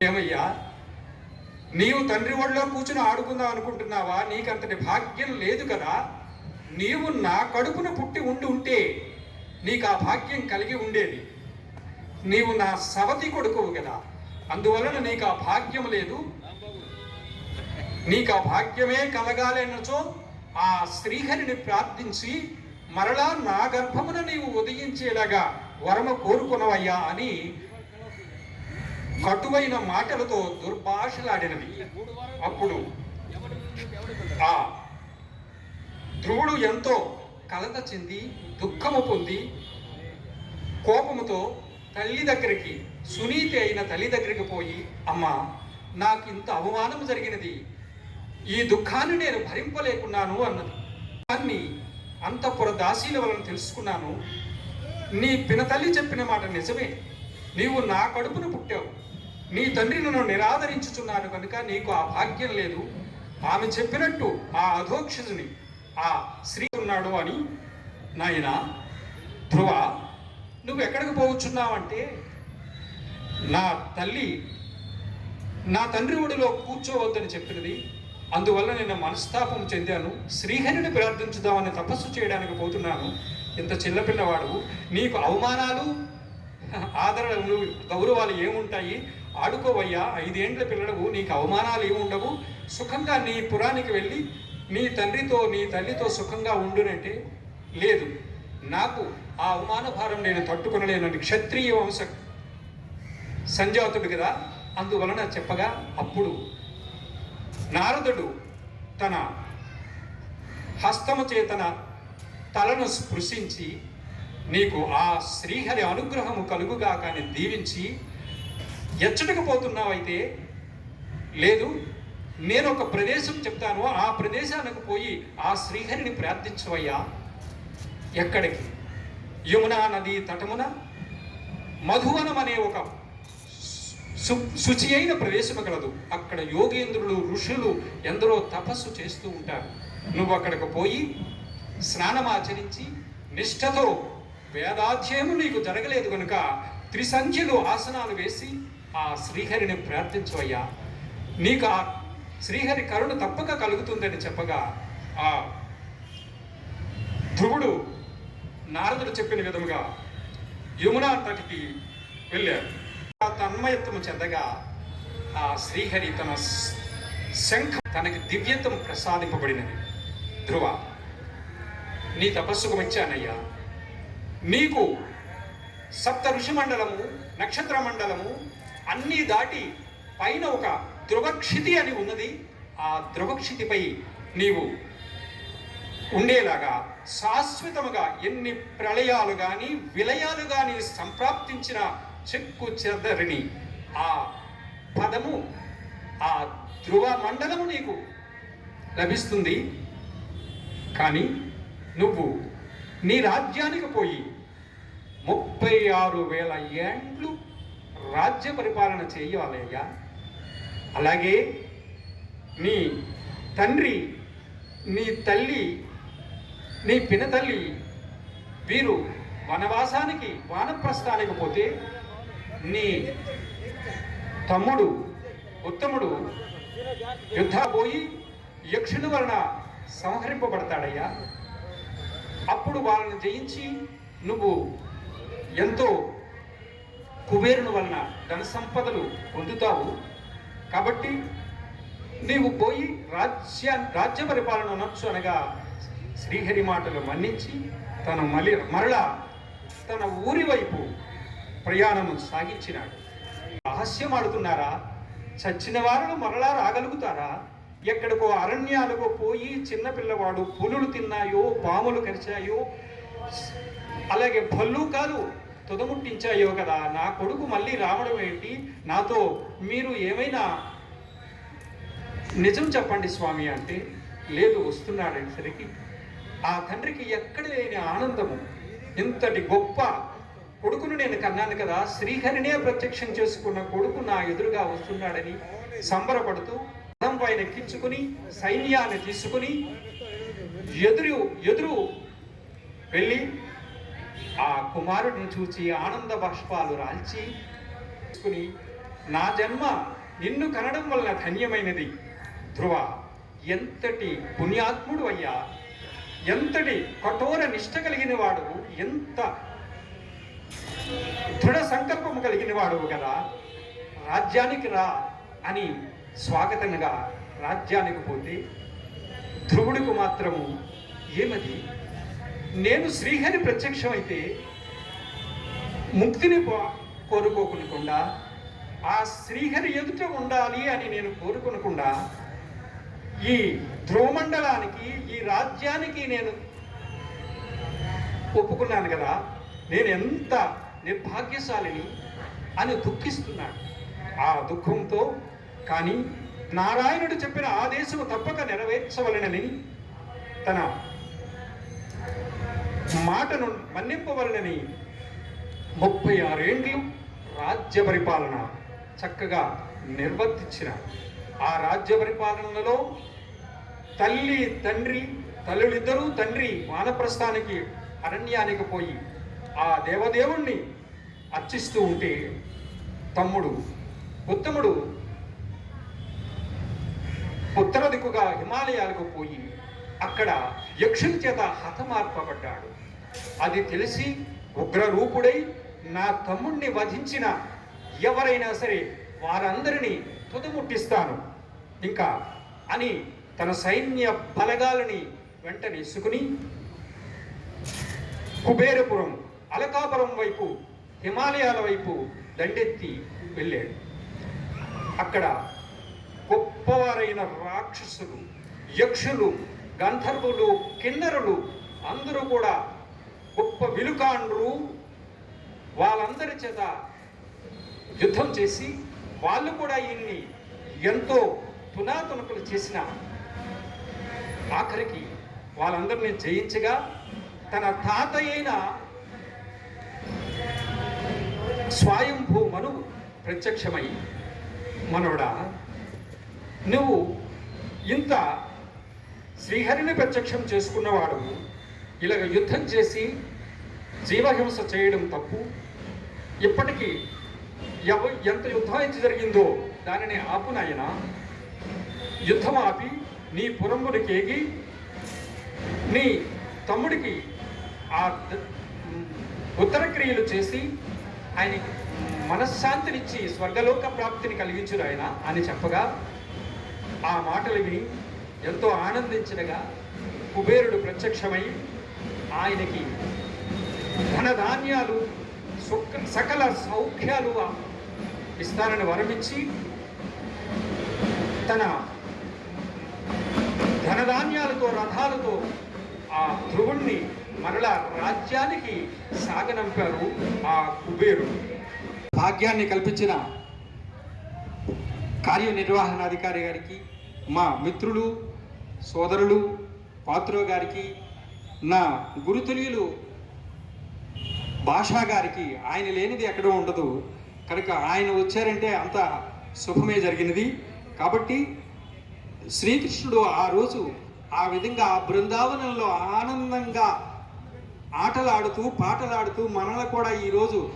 ఏమయ్యా? నీవు తండ్రి ఒళ్ళో కూర్చుని ఆడుకుందాం అనుకుంటున్నావా? నీకంతటి భాగ్యం లేదు కదా? నీవు నా కడుపున పుట్టి ఉండి ఉంటే నీకు ఆ భాగ్యం కలిగి ఉండేది. నీవు నా సవతి కొడుకువు కదా. అందువలన నీకు ఆ భాగ్యం లేదు. నీకు ఆ భాగ్యమే కలగాలనచో ఆ శ్రీహరిని ప్రార్థించి మరలా నా గర్భమున నీవు ఉదయించేలాగా వరమ కోరుకునవయ్యా అని కటువైన మాటలతో దుర్భాషలాడినవి. అప్పుడు ఆ ధ్రువుడు ఎంతో కలత చెంది దుఃఖము పొంది కోపముతో తల్లి దగ్గరికి సునీతి అయిన తల్లి దగ్గరికి పోయి అమ్మా నాకు ఇంత అవమానం జరిగినది. ఈ దుఃఖాన్ని నేను భరింపలేకున్నాను అన్నది. దాన్ని అంతఃపుర దాసీల వలన తెలుసుకున్నాను. నీ పినతల్లి చెప్పిన మాట నిజమే. నీవు నా కడుపున పుట్టావు. నీ తండ్రి నన్ను నిరాదరించుచున్నాను కనుక నీకు ఆ భాగ్యం లేదు. ఆమె చెప్పినట్టు ఆ అధోక్షుని ఆ స్త్రీ ఉన్నాడు అని నాయన ధ్రువ నువ్వు ఎక్కడికి పోవచ్చున్నావంటే నా తల్లి నా తండ్రి ఒడిలో కూర్చోవద్దని చెప్పినది. అందువల్ల నేను మనస్తాపం చెందాను. శ్రీహరిని ప్రార్థించుదామని తపస్సు చేయడానికి పోతున్నాను. ఇంత చిన్నపిల్లవాడు నీకు అవమానాలు ఆదరణలు గౌరవాలు ఏముంటాయి? ఆడుకోవయ్యా ఐదేండ్ల పిల్లడవు నీకు అవమానాలు ఏముండవు సుఖంగా నీ పురానికి వెళ్ళి నీ తండ్రితో నీ తల్లితో సుఖంగా ఉండునంటే లేదు. నాకు ఆ అవమాన భారం నేను తట్టుకునలేనండి క్షత్రియ వంశ సంజాతుడు కదా అందువలన చెప్పగా అప్పుడు నారదుడు తన హస్తము చేతన తలను స్పృశించి నీకు ఆ శ్రీహరి అనుగ్రహము కలుగుగా కానీ దీవించి ఎచ్చటకు పోతున్నావైతే లేదు నేను ఒక ప్రదేశం చెప్తాను ఆ ప్రదేశానికి పోయి ఆ శ్రీహరిని ప్రార్థించవయ్యా. ఎక్కడికి? యమునా నది తటమున? మధువనం అనే ఒక సు శుచి అయిన ప్రదేశం కలదు అక్కడ యోగేంద్రులు ఋషులు ఎందరో తపస్సు చేస్తూ ఉంటారు. నువ్వు అక్కడికి పోయి స్నానమాచరించి నిష్ఠతో వేదాధ్యయనం నీకు జరగలేదు కనుక త్రిసంఖ్యలు ఆసనాలు వేసి ఆ శ్రీహరిని ప్రార్థించవయ్యా. నీకు ఆ శ్రీహరి కరుణ తప్పక కలుగుతుందని చెప్పగా ఆ ధ్రువుడు నారదుడు చెప్పిన విధముగా యమునా తటికి వెళ్ళారు ఆ తన్మయత్వము చెందగా ఆ శ్రీహరి తన శంఖ తనకి దివ్యత్వం ప్రసాదింపబడినది. ధ్రువ నీ తపస్సుకు వచ్చానయ్యా. నీకు సప్త ఋషి మండలము నక్షత్ర మండలము అన్నీ దాటి పైన ఒక ధ్రువక్షితి అని ఉన్నది. ఆ ధ్రువక్షితిపై నీవు ఉండేలాగా శాశ్వతముగా ఎన్ని ప్రళయాలు కానీ విలయాలు కానీ సంప్రాప్తించిన చెక్కు చెదరిని ఆ పదము ఆ ధ్రువ మండలము నీకు లభిస్తుంది. కానీ నువ్వు నీ రాజ్యానికి పోయి ముప్పై ఆరు వేల ఏండ్లు రాజ్య పరిపాలన చేయాలయ్యా. అలాగే నీ తండ్రి నీ తల్లి నీ పినతల్లి వీరు వనవాసానికి వానప్రస్థానికి పోతే నీ తమ్ముడు ఉత్తముడు యుద్ధ పోయి యక్షుని వలన సంహరింపబడతాడయ్యా. అప్పుడు వాళ్ళని జయించి నువ్వు ఎంతో కుబేరుని వలన ధన సంపదలు పొందుతావు. కాబట్టి నీవు పోయి రాజ్య రాజ్య పరిపాలన అనొచ్చు అనగా శ్రీహరి మాటలు మన్నించి తన మలి మరలా తన ఊరి వైపు ప్రయాణము సాగించినాడు. రహస్యం ఆడుతున్నారా? చచ్చిన వారు మరలా రాగలుగుతారా? ఎక్కడికో అరణ్యాలకు పోయి చిన్నపిల్లవాడు పులులు తిన్నాయో పాములు కరిచాయో అలాగే భల్లు కాదు తుదముట్టించాయో కదా నా కొడుకు మళ్ళీ రావడం ఏంటి? నాతో మీరు ఏమైనా నిజం చెప్పండి స్వామి అంటే లేదు వస్తున్నాడనేసరికి ఆ తండ్రికి ఎక్కడ లేని ఆనందము ఇంతటి గొప్ప కొడుకును నేను కన్నాను కదా శ్రీహరినే ప్రత్యక్షం చేసుకున్న కొడుకు నా ఎదురుగా వస్తున్నాడని సంబరపడుతూ రథం పైన ఎక్కించుకుని సైన్యాన్ని తీసుకుని ఎదురు ఎదురు వెళ్ళి కుమారుడిని చూచి ఆనంద బాష్పాలు రాల్చి తీసుకుని నా జన్మ నిన్ను కనడం వలన ధన్యమైనది. ధ్రువ ఎంతటి పుణ్యాత్ముడు అయ్యా. ఎంతటి కఠోర నిష్ట కలిగిన వాడు. ఎంత దృఢ సంకల్పం కలిగిన వాడు కదా. రాజ్యానికి రా అని స్వాగతంగా రాజ్యానికి పోతే ధ్రువుడికి మాత్రము ఏమది? నేను శ్రీహరి ప్రత్యక్షమైతే ముక్తిని కోరుకోకుండా ఆ శ్రీహరి ఎదుట ఉండాలి అని నేను కోరుకోకుండా ఈ ధ్రువమండలానికి ఈ రాజ్యానికి నేను ఒప్పుకున్నాను కదా నేను ఎంత నిర్భాగ్యశాలిని అని దుఃఖిస్తున్నాడు ఆ దుఃఖంతో కానీ నారాయణుడు చెప్పిన ఆదేశము తప్పక నెరవేర్చవలనని తన మాటను మన్నింపవలనని ముప్పై ఆరేండ్లు రాజ్య పరిపాలన చక్కగా నిర్వర్తించిన ఆ రాజ్య పరిపాలనలో తల్లి తండ్రి తల్లులిద్దరూ తండ్రి వానప్రస్థానికి అరణ్యానికి పోయి ఆ దేవదేవుణ్ణి అర్చిస్తూ ఉంటే తమ్ముడు ఉత్తముడు ఉత్తర దిక్కుగా హిమాలయాలకు పోయి అక్కడ యక్షుని చేత హతమార్పబడ్డాడు. అది తెలిసి ఉగ్రరూపుడై నా తమ్ముణ్ణి వధించిన ఎవరైనా సరే వారందరినీ తుదముట్టిస్తాను. ఇంకా అని తన సైన్య బలగాలని వెంటనేసుకుని కుబేరపురం అలకాపురం వైపు హిమాలయాల వైపు దండెత్తి వెళ్ళాడు. అక్కడ గొప్పవారైన రాక్షసులు యక్షులు గంధర్వులు కిన్నరులు అందరూ కూడా గొప్ప విలుకాండ్రు వాళ్ళందరి చేత యుద్ధం చేసి వాళ్ళు కూడా ఈయన్ని ఎంతో తునాతునకులు చేసిన ఆఖరికి వాళ్ళందరినీ జయించగా తన తాత అయిన స్వయంభూ మను ప్రత్యక్షమై మనవడా నువ్వు ఇంత శ్రీహరిని ప్రత్యక్షం చేసుకున్నవాడు ఇలాగ యుద్ధం చేసి జీవహింస చేయడం తప్పు. ఇప్పటికీ ఎవ ఎంత యుద్ధం జరిగిందో దానిని ఆపునాయన యుద్ధం ఆపి నీ పురంబునికి ఏగి నీ తమ్ముడికి ఆ ఉత్తరక్రియలు ఉత్తర క్రియలు చేసి ఆయన మనశ్శాంతినిచ్చి స్వర్గలోక ప్రాప్తిని కలిగించుడు ఆయన అని చెప్పగా ఆ మాటలు విని ఎంతో ఆనందించినగా కుబేరుడు ప్రత్యక్షమై ఆయనకి ధనధాన్యాలు సుఖ సకల సౌఖ్యాలు ఇస్తానని వరమిచ్చి తన ధనధాన్యాలతో రథాలతో ఆ ధ్రువుణ్ణి మరలా రాజ్యానికి సాగనంపారు ఆ కుబేరుడు. భాగ్యాన్ని కల్పించిన కార్యనిర్వహణాధికారి గారికి మా మిత్రులు సోదరులు పాత్రో గారికి నా గురుతుల్యులు భాషా గారికి ఆయన లేనిది ఎక్కడో ఉండదు. కనుక ఆయన వచ్చారంటే అంత శుభమే జరిగినది. కాబట్టి శ్రీకృష్ణుడు ఆ రోజు ఆ విధంగా ఆ బృందావనంలో ఆనందంగా ఆటలాడుతూ పాటలాడుతూ మనల్ని కూడా ఈరోజు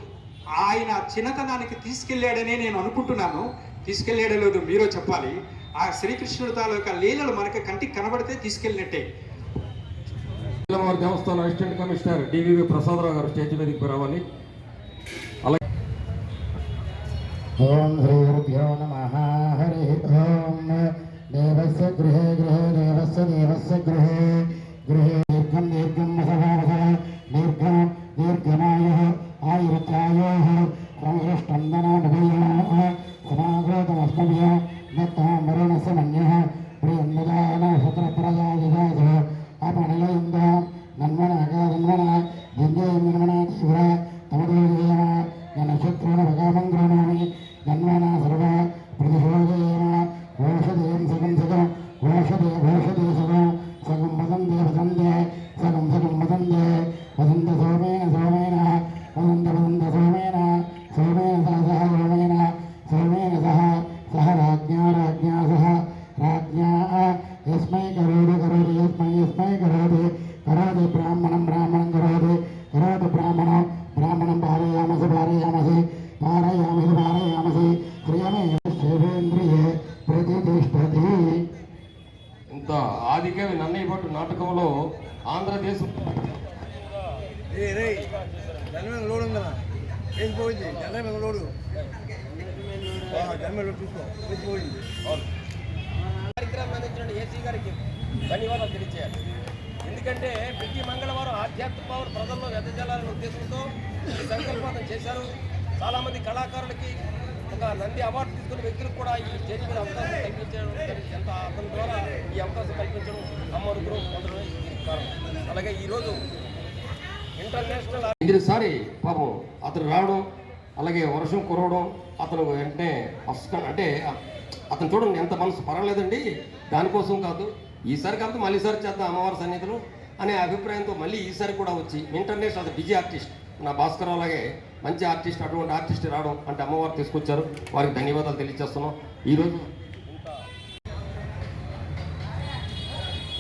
ఆయన చిన్నతనానికి తీసుకెళ్ళాడనే నేను అనుకుంటున్నాను. తీసుకెళ్ళాడలేదు మీరో చెప్పాలి. ఆ శ్రీకృష్ణుడు తాలూకా లీలలు మనకి కంటికి కనబడితే తీసుకెళ్ళినట్టే. వారి దేవస్థానం అసిస్టెంట్ కమిషనర్ డివివి ప్రసాదరావు గారు స్టేజ్ మీదకి రావాలి. అలాగే ఓం శ్రీ గురుభ్యో నమ. హరి ఓం. దేవస్య గృహే గృహే దేవస్య దేవస్య గృహే గృహే. ఆదికవి నన్నయ్య భట్టు నాటకంలో ఆంధ్రదేశం. ధన్యవాదాలు తెలియజేయాలి ఎందుకంటే ప్రతి మంగళవారం ఆధ్యాత్మిక పవర్ ప్రజల్లో వెదజల్లాలనే ఉద్దేశంతో ఈ సంకల్పాన్ని చేశారు. చాలామంది కళాకారులకి ఒక నంది అవార్డు తీసుకున్న వ్యక్తులకు కూడా ఈ స్టేజ్ మీద అవకాశం కల్పించడం ఎంత అతని ద్వారా ఈ అవకాశం కల్పించడం అమ్మవారి గ్రూప్ పొందడం కారణం. అలాగే ఈరోజు ఇంటర్నేషనల్ ఇందుసారి పాపం అతను రావడం అలాగే వర్షం కురవడం అతను వెంటనే పసుక అంటే అతను చూడండి ఎంత మనసు పర్వాలేదండి. దానికోసం కాదు ఈసారి కాదు మళ్ళీసారి చేద్దాం అమ్మవారి సన్నిధిలో అనే అభిప్రాయంతో మళ్ళీ ఈసారి కూడా వచ్చి ఇంటర్నేషనల్ అది బిజీ ఆర్టిస్ట్ నా భాస్కర్ అలాగే మంచి ఆర్టిస్ట్ అటువంటి ఆర్టిస్ట్ రావడం అంటే అమ్మవారు తీసుకొచ్చారు. వారికి ధన్యవాదాలు తెలియజేస్తున్నాం. ఈరోజు